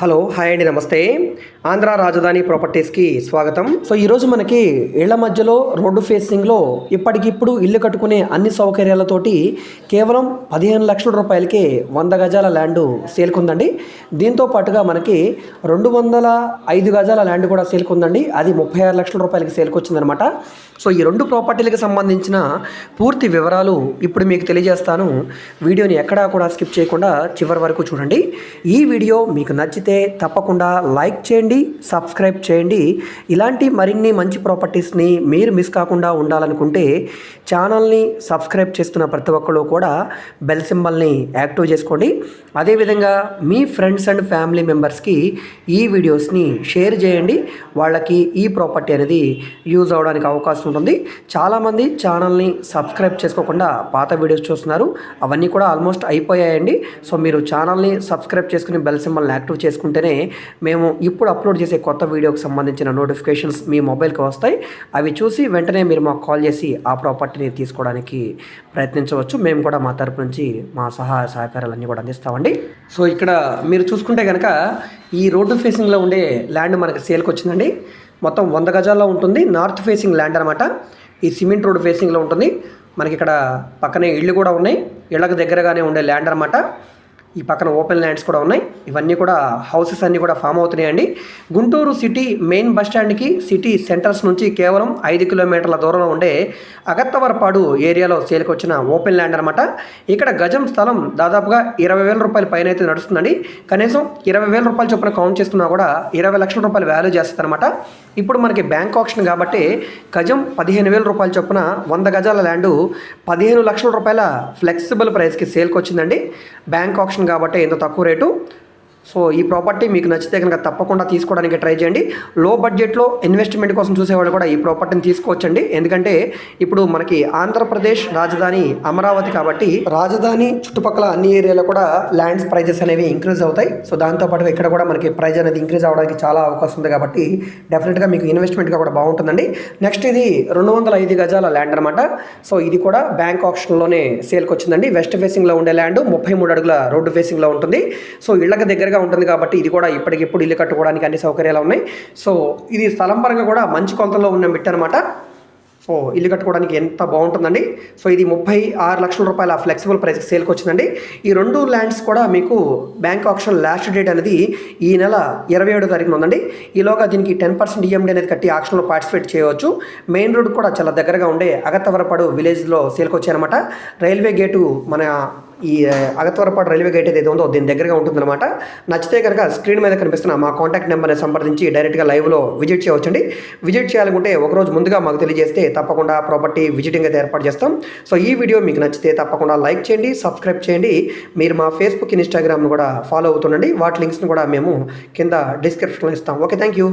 Hello hi అండి నమస్తే. ఆంధ్ర రాజధాని ప్రాపర్టీస్కి స్వాగతం. సో ఈరోజు మనకి ఇళ్ళ మధ్యలో రోడ్డు ఫేసింగ్లో ఇప్పటికిప్పుడు ఇల్లు కట్టుకునే అన్ని సౌకర్యాలతోటి కేవలం పదిహేను లక్షల రూపాయలకే వంద గజాల ల్యాండ్ సేల్కుందండి. దీంతో పాటుగా మనకి రెండు వందల ఐదు గజాల ల్యాండ్ కూడా సేల్కుందండి. అది ముప్పై ఆరు లక్షల రూపాయలకి సేల్కొచ్చిందనమాట. సో ఈ రెండు ప్రాపర్టీలకు సంబంధించిన పూర్తి వివరాలు ఇప్పుడు మీకు తెలియజేస్తాను. వీడియోని ఎక్కడా కూడా స్కిప్ చేయకుండా చివరి వరకు చూడండి. ఈ వీడియో మీకు నచ్చితే తప్పకుండా లైక్ చేయండి సబ్స్క్రైబ్ చేయండి. ఇలాంటి మరిన్ని మంచి ప్రాపర్టీస్ని మీరు మిస్ కాకుండా ఉండాలనుకుంటే ఛానల్ని సబ్స్క్రైబ్ చేస్తున్న ప్రతి ఒక్కరు కూడా బెల్ సింబల్ని యాక్టివ్ చేసుకోండి. అదేవిధంగా మీ ఫ్రెండ్స్ అండ్ ఫ్యామిలీ మెంబర్స్కి ఈ వీడియోస్ని షేర్ చేయండి. వాళ్ళకి ఈ ప్రాపర్టీ అనేది యూజ్ అవడానికి అవకాశం ఉంటుంది. చాలామంది ఛానల్ని సబ్స్క్రైబ్ చేసుకోకుండా పాత వీడియోస్ చూస్తున్నారు. అవన్నీ కూడా ఆల్మోస్ట్ అయిపోయాయండి. సో మీరు ఛానల్ని సబ్స్క్రైబ్ చేసుకుని బెల్ సింబల్ని యాక్టివ్ చేసుకుంటేనే మేము ఇప్పుడు అప్లోడ్ చేసే కొత్త వీడియోకి సంబంధించిన నోటిఫికేషన్స్ మీ మొబైల్కి వస్తాయి. అవి చూసి వెంటనే మీరు మాకు కాల్ చేసి ఆ ప్రాపర్టీని తీసుకోవడానికి ప్రయత్నించవచ్చు. మేము కూడా మా తరపు నుంచి మా సహాయ సహకారాలన్నీ కూడా అందిస్తామండి. సో ఇక్కడ మీరు చూసుకుంటే కనుక ఈ రోడ్డు ఫేసింగ్లో ఉండే ల్యాండ్ మనకి సేల్కి వచ్చిందండి. మొత్తం వంద గజాల్లో ఉంటుంది. నార్త్ ఫేసింగ్ ల్యాండ్ అనమాట ఈ సిమెంట్ రోడ్ ఫేసింగ్లో ఉంటుంది. మనకి ఇక్కడ పక్కనే ఇళ్ళు కూడా ఉన్నాయి. ఇళ్ళకు దగ్గరగానే ఉండే ల్యాండ్ అనమాట ఈ పక్కన ఓపెన్ ల్యాండ్స్ కూడా ఉన్నాయి. ఇవన్నీ కూడా హౌసెస్ అన్నీ కూడా ఫామ్ అవుతున్నాయండి. గుంటూరు సిటీ మెయిన్ బస్ స్టాండ్కి సిటీ సెంటర్స్ నుంచి కేవలం ఐదు కిలోమీటర్ల దూరంలో ఉండే అగత్తవరపాడు ఏరియాలో సేల్కి వచ్చిన ఓపెన్ ల్యాండ్ అనమాట ఇక్కడ గజం స్థలం దాదాపుగా ఇరవై వేల రూపాయల పైన అయితే నడుస్తుందండి. కనీసం ఇరవై వేల రూపాయల చొప్పున కౌంట్ చేసుకున్నా కూడా ఇరవై లక్షల రూపాయలు వాల్యూ చేస్తుందన్నమాట ఇప్పుడు మనకి బ్యాంక్ ఆప్షన్ కాబట్టి గజం పదిహేను వేల రూపాయల చొప్పున వంద గజాల ల్యాండ్ పదిహేను లక్షల రూపాయల ఫ్లెక్సిబుల్ ప్రైస్కి సేల్కి వచ్చిందండి బ్యాంక్ ఆప్షన్ కాబట్టి ఎంత తక్కువ రేటు? సో ఈ ప్రాపర్టీ మీకు నచ్చితే కనుక తప్పకుండా తీసుకోవడానికి ట్రై చేయండి. లో బడ్జెట్లో ఇన్వెస్ట్మెంట్ కోసం చూసేవాళ్ళు కూడా ఈ ప్రాపర్టీని తీసుకోవచ్చండి. ఎందుకంటే ఇప్పుడు మనకి ఆంధ్రప్రదేశ్ రాజధాని అమరావతి కాబట్టి రాజధాని చుట్టుపక్కల అన్ని ఏరియాలో కూడా ల్యాండ్స్ ప్రైజెస్ అనేవి ఇంక్రీజ్ అవుతాయి. సో దాంతోపాటు ఇక్కడ కూడా మనకి ప్రైజ్ అనేది ఇంక్రీజ్ అవ్వడానికి చాలా అవకాశం ఉంది కాబట్టి డెఫినెట్గా మీకు ఇన్వెస్ట్మెంట్గా కూడా బాగుంటుందండి. నెక్స్ట్ ఇది రెండు వందల ఐదు గజాల ల్యాండ్ అనమాట సో ఇది కూడా బ్యాంక్ ఆప్షన్లోనే సేల్కి వచ్చిందండి. వెస్ట్ ఫేసింగ్లో ఉండే ల్యాండ్ ముప్పై మూడు అడుగుల రోడ్డు ఫేసింగ్లో ఉంటుంది. సో ఇళ్ళకి దగ్గరగా ఉంటుంది కాబట్టి ఇది కూడా ఇప్పటికిప్పుడు ఇల్లు కట్టుకోవడానికి అన్ని సౌకర్యాలు ఉన్నాయి. సో ఇది స్థలం పరంగా కూడా మంచి కొలతలో ఉన్న మిట్ట అనమాట సో ఇల్లు కట్టుకోవడానికి ఎంత బాగుంటుందండి. సో ఇది ముప్పై ఆరు లక్షల రూపాయల ఫ్లెక్సిబుల్ ప్రైస్ సేల్కి వచ్చిందండి. ఈ రెండు ల్యాండ్స్ కూడా మీకు బ్యాంక్ ఆప్షన్ లాస్ట్ డేట్ అనేది ఈ నెల ఇరవై ఏడో తారీఖున ఉందండి. ఈలోగా దీనికి టెన్ పర్సెంట్ ఈఎండి అనేది కట్టి ఆక్షన్లో పార్టిసిపేట్ చేయవచ్చు. మెయిన్ రోడ్ కూడా చాలా దగ్గరగా ఉండే అగత్తవరపాడు విలేజ్లో సేల్కి వచ్చాయన్నమాట. రైల్వే గేటు మన ఈ అగత్వరపాటు రైల్వే గేట్ ఏదైతే ఉందో దీని దగ్గరగా ఉంటుందన్నమాట. నచ్చితే కనుక స్క్రీన్ మీద కనిపిస్తున్న మా కాంటాక్ట్ నెంబర్ని సంప్రదించి డైరెక్ట్గా లైవ్లో విజిట్ చేయవచ్చండి. విజిట్ చేయాలనుకుంటే ఒకరోజు ముందుగా మాకు తెలియజేస్తే తప్పకుండా ప్రాపర్టీ విజిటింగ్ అయితే ఏర్పాటు చేస్తాం. సో ఈ వీడియో మీకు నచ్చితే తప్పకుండా లైక్ చేయండి సబ్స్క్రైబ్ చేయండి. మీరు మా ఫేస్బుక్ ఇన్స్టాగ్రామ్ను కూడా ఫాలో అవుతుండండి. వాటి లింక్స్ని కూడా మేము కింద డిస్క్రిప్షన్లో ఇస్తాం. Okay thank you